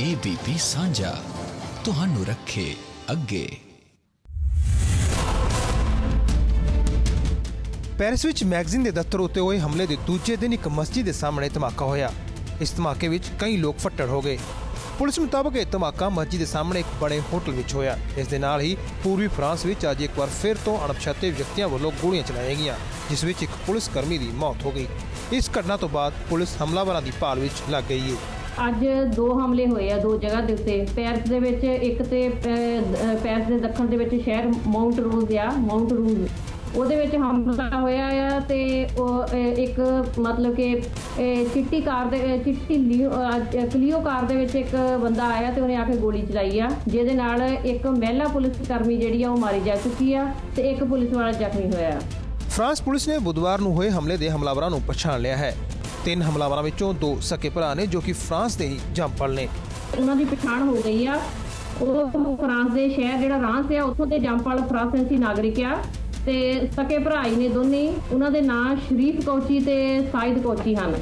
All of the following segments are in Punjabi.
ABP ਸਾਂਝਾ, ਤੁਹਾਨੂੰ ਰੱਖੇ ਅੱਗੇ। ਪੈਰਿਸ ਵਿੱਚ ਮੈਗਜ਼ੀਨ ਦੇ ਦਫ਼ਤਰ ਉੱਤੇ ਹੋਏ ਹਮਲੇ ਦੇ ਦੂਜੇ ਦਿਨ ਇੱਕ ਮਸਜਿਦ ਦੇ ਸਾਹਮਣੇ ਧਮਾਕਾ ਹੋਇਆ। ਇਸ ਧਮਾਕੇ ਵਿੱਚ ਕਈ ਲੋਕ ਫੱਟੜ ਹੋ ਗਏ। ਪੁਲਿਸ ਮੁਤਾਬਕ ਇਹ ਧਮਾਕਾ ਮਸਜਿਦ ਦੇ ਸਾਹਮਣੇ ਇੱਕ ਬੜੇ ਹੋਟਲ ਵਿੱਚ ਹੋਇਆ। ਇਸ ਦੇ ਨਾਲ ਹੀ ਪੂਰਬੀ ਫਰਾਂਸ ਵਿੱਚ ਅੱਜ ਇੱਕ ਵਾਰ ਫਿਰ ਤੋਂ ਅਣਪਛਾਤੇ ਵਿਅਕਤੀਆਂ ਵੱਲੋਂ ਗੋਲੀਆਂ ਚਲਾਈਆਂ ਗਈਆਂ, ਜਿਸ ਵਿੱਚ ਇੱਕ ਪੁਲਿਸ ਕਰਮੀ ਦੀ ਮੌਤ ਹੋ ਗਈ। ਇਸ ਘਟਨਾ ਤੋਂ ਬਾਅਦ ਪੁਲਿਸ ਹਮਲਾਵਰਾਂ ਦੀ ਭਾਲ ਵਿੱਚ ਲੱਗ ਗਈ ਹੈ। ਅੱਜ ਦੋ ਹਮਲੇ ਹੋਏ ਆ ਦੋ ਜਗ੍ਹਾ ਦੇ ਉੱਤੇ। ਪੈਰਿਸ ਦੇ ਵਿੱਚ ਇੱਕ ਤੇ ਪੈਰਿਸ ਦੇ ਦੱਖਣ ਦੇ ਵਿੱਚ ਸ਼ਹਿਰ ਮਾਉਂਟ ਰੂਜ਼ ਆ ਮਾਉਂਟ ਰੂਜ਼। ਉਹਦੇ ਵਿੱਚ ਹਮਲਾ ਹੋਇਆ ਆ ਤੇ ਉਹ ਇੱਕ ਮਤਲਬ ਕਿ ਚਿੱਟੀ ਕਾਰ ਦੇ ਚਿੱਟੀ ਕਲੀਓ ਕਾਰ ਦੇ ਵਿੱਚ ਇੱਕ ਬੰਦਾ ਆਇਆ ਤੇ ਉਹਨੇ ਆ ਕੇ ਗੋਲੀ ਚਲਾਈ ਆ। ਜਿਹਦੇ ਨਾਲ ਇੱਕ ਮਹਿਲਾ ਪੁਲਿਸ ਕਰਮੀ ਜਿਹੜੀ ਆ ਉਹ ਮਾਰੀ ਜਾ ਚੁੱਕੀ ਆ ਤੇ ਇੱਕ ਪੁਲਿਸ ਵਾਲਾ ਜ਼ਖਮੀ ਹੋਇਆ। ਫਰਾਂਸ ਪੁਲਿਸ ਨੇ ਬੁੱਧਵਾਰ ਨੂੰ ਹੋਏ ਹਮਲੇ ਦੇ ਹਮਲਾਵਰਾਂ ਨੂੰ ਪਛਾਣ ਲਿਆ ਹੈ। ਤਿੰਨ ਹਮਲਾਵਰਾਂ ਵਿੱਚੋਂ ਦੋ ਸਕੇ ਭਰਾ ਨੇ ਜੋ ਕਿ ਫਰਾਂਸ ਦੇ ਹੀ ਜੰਪਲ ਨੇ। ਉਹਨਾਂ ਦੀ ਪਛਾਣ ਹੋ ਗਈ ਆ। ਉਹ ਫਰਾਂਸ ਦੇ ਸ਼ਹਿਰ ਜਿਹੜਾ ਰਾਂਸ ਆ ਉੱਥੋਂ ਦੇ ਜੰਪਾਲ ਫਰਾਂਸੀਸੀ ਨਾਗਰਿਕ ਆ ਤੇ ਸਕੇ ਭਰਾ ਹੀ ਨੇ ਦੋਨੇ। ਉਹਨਾਂ ਦੇ ਨਾਂ ਸ਼ਰੀਫ ਕੋਚੀ ਤੇ ਸਾਇਦ ਕੋਚੀ ਹਨ।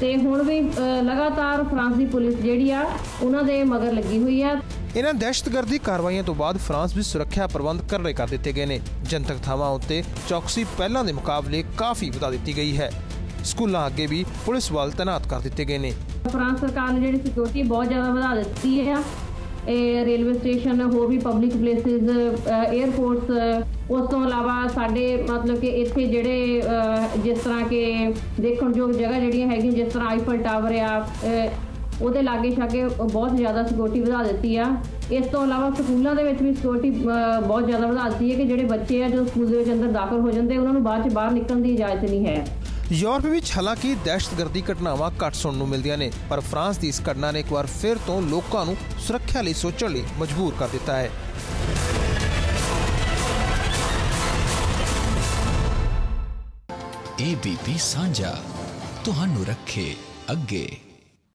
ਤੇ ਹੁਣ ਵੀ ਲਗਾਤਾਰ ਫਰਾਂਸ ਦੀ ਪੁਲਿਸ ਜਿਹੜੀ ਆ ਉਹਨਾਂ ਦੇ ਮਗਰ ਲੱਗੀ ਹੋਈ ਆ। ਇਹਨਾਂ ਦਹਿਸ਼ਤਗਰਦੀ ਕਾਰਵਾਈਆਂ ਤੋਂ ਬਾਅਦ ਫਰਾਂਸ ਵਿੱਚ ਸੁਰੱਖਿਆ ਪ੍ਰਬੰਧ ਕਰੜੇ ਕਰ ਦਿੱਤੇ ਗਏ ਨੇ। ਜਨਤਕ ਥਾਵਾਂ ਉੱਤੇ ਚੌਕਸੀ ਪਹਿਲਾਂ ਦੇ ਮੁਕਾਬਲੇ ਕਾਫੀ ਵਧਾ ਦਿੱਤੀ ਗਈ ਹੈ। ਸਕੂਲਾਂ ਅੱਗੇ ਵੀ ਪੁਲਿਸ ਬਲ ਤੈਨਾਤ ਕਰ ਦਿੱਤੇ ਗਏ ਨੇ। ਫਰਾਂਸ ਸਰਕਾਰ ਨੇ ਜਿਹੜੀ ਸਿਕਿਉਰਿਟੀ ਬਹੁਤ ਜ਼ਿਆਦਾ ਵਧਾ ਦਿੱਤੀ ਹੈ। ਇਹ ਰੇਲਵੇ ਸਟੇਸ਼ਨ, ਹੋਰ ਵੀ ਪਬਲਿਕ ਪਲੇਸਿਸ 에ਅਰਪੋਰਟਸ ਉਸ ਤੋਂ ਇਲਾਵਾ ਸਾਡੇ ਮਤਲਬ ਕਿ ਇੱਥੇ ਜਿਹੜੇ ਜਿਸ ਤਰ੍ਹਾਂ ਕਿ ਦੇਖਣਯੋਗ ਜਗ੍ਹਾ ਜਿਹੜੀਆਂ ਹੈਗੀਆਂ, ਜਿਸ ਤਰ੍ਹਾਂ ਆਈਫਲ ਟਾਵਰ ਆ ਉਹਦੇ ਲਾਗੇ ਛਾਗੇ ਬਹੁਤ ਜ਼ਿਆਦਾ ਸਿਕਿਉਰਿਟੀ ਵਧਾ ਦਿੱਤੀ ਆ। ਇਸ ਤੋਂ ਇਲਾਵਾ ਸਕੂਲਾਂ ਦੇ ਵਿੱਚ ਵੀ ਸਿਕਿਉਰਿਟੀ ਬਹੁਤ ਜ਼ਿਆਦਾ ਵਧਾ ਦਿੱਤੀ ਹੈ ਕਿ ਜਿਹੜੇ ਬੱਚੇ ਆ ਜੋ ਸਕੂਲ ਦੇ ਵਿੱਚ ਅੰਦਰ ਦਾਖਲ ਹੋ ਜਾਂਦੇ, ਉਹਨਾਂ ਨੂੰ ਬਾਅਦ ਚ ਬਾਹਰ ਨਿਕਲਣ ਦੀ ਇਜਾਜ਼ਤ ਨਹੀਂ ਹੈ। ਯੂਰਪ ਵਿੱਚ ਹਾਲਾਂਕਿ ਦਹਿਸ਼ਤਗਰਦੀ ਘਟਨਾਵਾਂ ਘੱਟ ਸੁਣਨ ਨੂੰ ਮਿਲਦੀਆਂ ਨੇ, ਪਰ ਫਰਾਂਸ ਦੀ ਇਸ ਘਟਨਾ ਨੇ ਇੱਕ ਵਾਰ ਫਿਰ ਤੋਂ ਲੋਕਾਂ ਨੂੰ ਸੁਰੱਖਿਆ ਲਈ ਸੋਚਣ ਲਈ ਮਜਬੂਰ ਕਰ ਦਿੱਤਾ ਹੈ। ABP ਸਾਂਝਾ, ਤੁਹਾਨੂੰ ਰੱਖੇ ਅੱਗੇ।